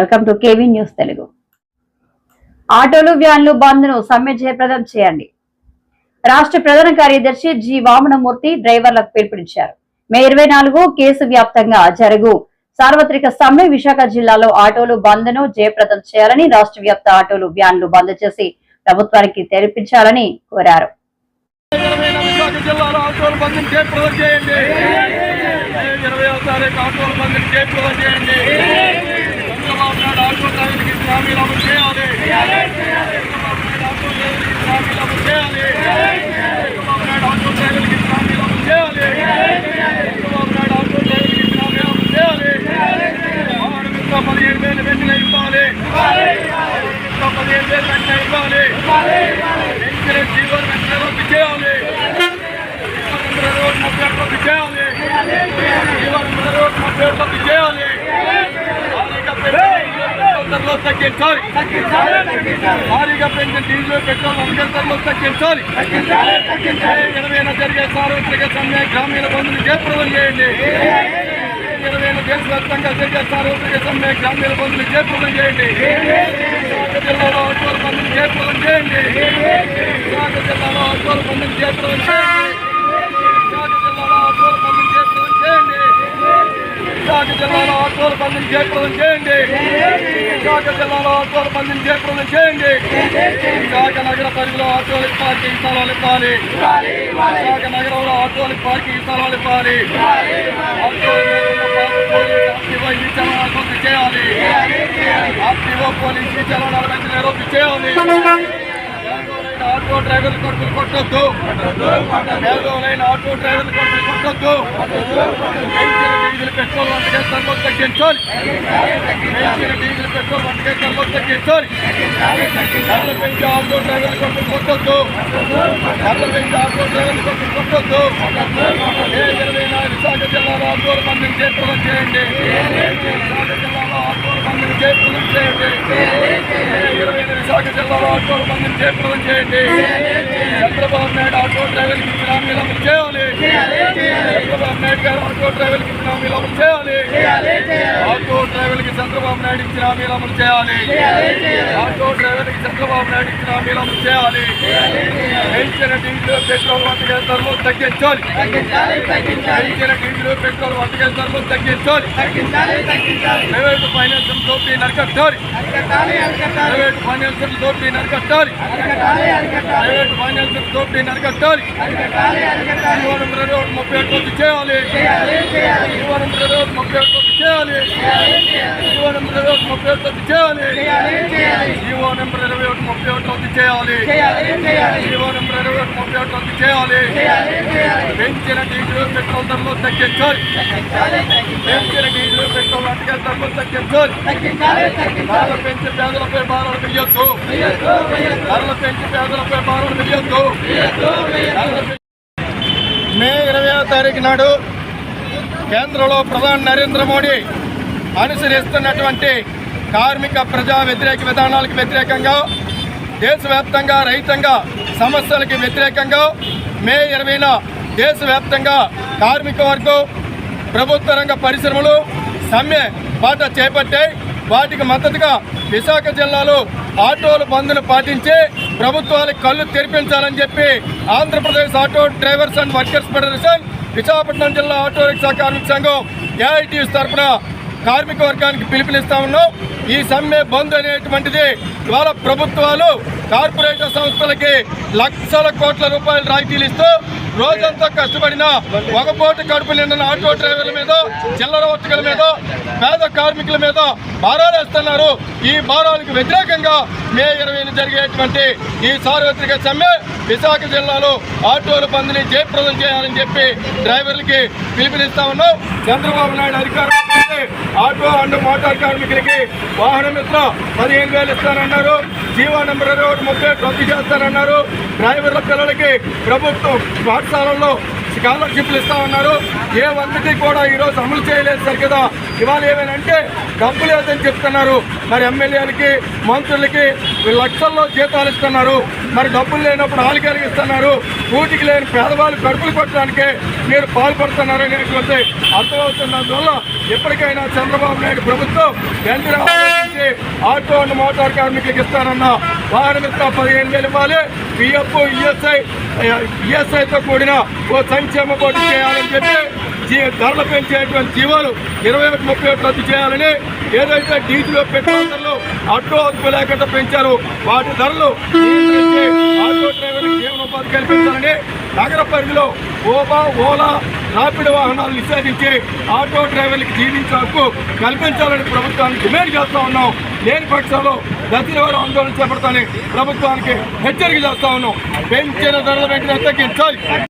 Welcome to KV news Telugu. ఆటోలు వ్యాన్లు బంద్ను సమ్మె జయప్రదం చేయండి. రాష్ట్ర ప్రధాన కార్యదర్శి జి. వామనమూర్తి డ్రైవర్లకు పిలుపునిచ్చారు. మే ఇరవై నాలుగు కేసు వ్యాప్తంగా జరుగు. సార్వత్రిక సమ్మె విశాఖ జిల్లాలో ఆటోలు బంద్ను జయప్రదం చేయాలని రాష్ట్ర వ్యాప్త ఆటోలు వ్యాన్లు బంద్ చేసి ప్రభుత్వానికి తెరిపించాలని కోరారు. ఇరవై జిల్లాలో ఆటోలు చేయండి. ఇరవై తారీఖు ఆటోలు బంద్ చేయండి. డ్రైవర్కి ఇచ్చిన హామీలు అమలు చేయాలి డ్రైవర్కి ఇచ్చిన హామీలు అమలు చేయాలి డ్రైవర్కి ఇచ్చిన హామీలు అమలు చేయాలి పదిహేడు వేలు వెంటనే ఇవ్వాలి పదిహేడు వేలు వెంటనే ఇవ్వాలి పెంచిన జీవన వెంటనే రద్దు చేయాలి జీవన రద్దు చేయాలి జీవన రోడ్ ముప్పై ఒకటి రద్దు చేయాలి తగ్గించాలి భారీగా పెంచిన డీజిల్ పెట్రోల్ వంద ధరలు తగ్గించాలి. ఇరవై జరిగే సార్వత్రిక సమ్మె గ్రామీణ బంధువులు జయప్రదం చేయండి. ఇరవై దేశవ్యాప్తంగా జరిగే సార్వత్రిక సమ్మె గ్రామీణ బంధువులు జయప్రదం చేయండి. జిల్లాలో అటువంటి బంధువులు జయప్రదం చేయండి. జిల్లాలో అటువంటి బంధువులు జయప్రదం చేయండి విశాఖ జిల్లాలో ఆటోల బంధువులు జయప్రదం చేయండి విశాఖ జిల్లాలో ఆటోల జయప్రదం చేయండి. విశాఖ జిల్లాలో ఆటోల బంధువులు జయప్రదం చేయండి. విశాఖ నగర పరిధిలో ఆటోలకు పార్కింగ్ స్థలాలు ఇవ్వాలి విశాఖ నగరంలో ఆటోలకు పార్కింగ్ స్థలాలు ఇవ్వాలి చేయాలి. ఆర్టీఓ పోలీస్ చలనాల వెంటనే రద్దు చేయాలి. ఆటో డ్రైవర్లు కొడుకులు కొట్టొద్దు. ఆటో డ్రైవర్లు కొడుకులు కొట్టొద్దు. డీజిల్ పెట్రోల్ వంటకే ధరలు తగ్గించాలి. పెంచిన డీజిల్ పెట్రోల్ వంటకే ధరలు తగ్గించాలి. ధరలు పెంచి ఆటో డ్రైవర్లు కొట్టు కొట్టొద్దు. ధరలు పెంచి ఆటో డ్రైవర్లు కొట్టు కొట్టొద్దు. ఏ ఇరవై నాలుగు విశాఖ జిల్లాలో ఆటోలు మందిని చేపలం చేయండి. విశాఖ జిల్లాలో ఆటోలు మందిని చేపలం చేయండి. విశాఖ జిల్లాలో ఆటో మందిని చేపలం చేయండి. చంద్రబాబు నాయుడు ఆటో డ్రైవర్కి ఇచ్చిన హామీలు అమలు చేయాలి. చంద్రబాబు నాయుడు గారు ఆటో డ్రైవర్కి ఇచ్చిన హామీలు అమలు చేయాలి. ఆటో డ్రైవర్కి చంద్రబాబు నాయుడు ఇచ్చిన హామీలు అమలు చేయాలి. ఆటో డ్రైవర్కి చంద్రబాబు నాయుడు ఇచ్చిన హామీలు అమలు చేయాలి. పెంచిన డీజిల్ పెట్రోల్ వంటకే ధరలు తగ్గించాలి. పెంచిన డీజిల్ పెట్రోల్ వంటకే ధరలు తగ్గించాలి. ప్రైవేట్ ఫైనాన్షియల్ దోపిడీ నరకట్టాలి. ప్రైవేట్ ఫైనాన్షియల్ దోపిడీ నరకట్టాలి ప్రైవేట్ ఫైనాన్షియల్ దోపిడీ నరకట్టాలి జీవనం రోడ్ ముప్పై ఒకటి రద్దు చేయాలి. జీవనం రోడ్ ముప్పై ఒకటి రద్దు చేయాలి. జీవనం రోడ్ ముప్పై ఒకటి రద్దు చేయాలి. జీవనం ఇరవై ముప్పై ఒకటి రద్దు చేయాలి. జీవనం ఇరవై ఒకటి ముప్పై ఒకటి రద్దు చేయాలి. పెంచిన డీజిల్ పెట్రోల్ ధరలు తగ్గించాలి. పెంచిన డీజిల్ పెట్రోల్ అటుకే ధరలు తగ్గించాలి. ధరలు పెంచి పేదలపై భారాలు వేయొద్దు. ధరలు పెంచి పేదలపై భారాలు పెంచి- మే ఇరవై తారీఖు నాడు కేంద్రంలో ప్రధాని నరేంద్ర మోడీ అనుసరిస్తున్నటువంటి కార్మిక ప్రజా వ్యతిరేక విధానాలకు వ్యతిరేకంగా దేశవ్యాప్తంగా రైతాంగ సమస్యలకు వ్యతిరేకంగా మే ఇరవైన దేశవ్యాప్తంగా కార్మిక వర్గం ప్రభుత్వ రంగ పరిశ్రమలు సమ్మె బాట చేపట్టాయి వాటికి మద్దతుగా విశాఖ జిల్లాలో ఆటోల బంద్ను పాటించి ప్రభుత్వాలకు కళ్ళు తెరిపించాలని చెప్పి Andhra Pradesh auto drivers and workers federation Visakhapatnam జిల్లా ఆటో రిక్షా కార్మిక సంఘం ఏఐటీఎస్ తరఫున కార్మిక వర్గానికి పిలుపునిస్తా ఉన్నాం. ఈ సమ్మె బంద్ అనేటువంటిది ఇవాళ ప్రభుత్వాలు కార్పొరేట్ సంస్థలకి లక్షల కోట్ల రూపాయల రాయితీలు ఇస్తూ రోజంతా కష్టపడిన ఒక పోటీ కడుపు నిండిన ఆటో డ్రైవర్ల మీద చిల్లర వర్తకుల మీద పేద కార్మికుల మీద భారాలు వేస్తున్నారు. ఈ భారాలకు వ్యతిరేకంగా మే ఇరవై జరిగేటువంటి ఈ సార్వత్రిక సమ్మె విశాఖ జిల్లాలో ఆటోల బంద్ని జయప్రదం చేయాలని చెప్పి డ్రైవర్లకి పిలుపునిస్తా ఉన్నాం. చంద్రబాబు నాయుడు అధికారం ఆటో అండ్ మోటార్ కార్మికులకి వాహన మిత్ర పదిహేను వేలు ఇస్తానన్నారు. జీవో నెంబర్ ఇరవై ఒకటి ముప్పై రద్దు చేస్తానన్నారు. డ్రైవర్ల పిల్లలకి ప్రభుత్వం పాఠశాలల్లో స్కాలర్షిప్లు ఇస్తామన్నారు. ఏ వందకి కూడా ఈరోజు అమలు చేయలేదు సరికదా ఇవాళ ఏమైనంటే డబ్బు లేదని చెప్తున్నారు. మరి ఎమ్మెల్యేలకి మంత్రులకి లక్షల్లో జీతాలు ఇస్తున్నారు. మరి డబ్బులు లేనప్పుడు ఆలికలకి ఇస్తున్నారు. కూటికి లేని పేదవాళ్ళు కడుపులు కొట్టడానికి మీరు పాల్పడుతున్నారు అనేటువంటి అర్థమవుతున్నందువల్ల ఎప్పటికైనా చంద్రబాబు నాయుడు ప్రభుత్వం వెంటనే ఆటో అండ్ మోటార్ కార్మికులకు ఇస్తానన్న వాహనం ఇస్తా పదిహేను వేలు ఇవ్వాలి. పిఎఫ్ ఈఎస్ఐ ఈఎస్ఐతో కూడిన ఓ సంక్షేమ బోర్డు చేయాలని చెప్పి జీ- ధరలు పెంచేటువంటి జీవాలు ఇరవై ఒకటి ముప్పై ఒకటి రద్దు చేయాలని ఏదైతే డీజిల్ పెట్రోల్ ధరలు ఆటో అదుపు లేకుండా పెంచారు వాటి ధరలు ఆటో డ్రైవర్లకు జీవనోపాధి కల్పించాలని నగర పరిధిలో ఓబా ఓలా రాపిడ్ వాహనాలు నిషేధించి ఆటో డ్రైవర్లకు జీవించే హక్కు కల్పించాలని ప్రభుత్వానికి డిమాండ్ చేస్తూ ఉన్నాం. లేని పక్షంలో దశల ఆందోళన చేపడతామని ప్రభుత్వానికి హెచ్చరిక చేస్తా ఉన్నాం. పెంచిన ధరల వెంటనే తగ్గించాలి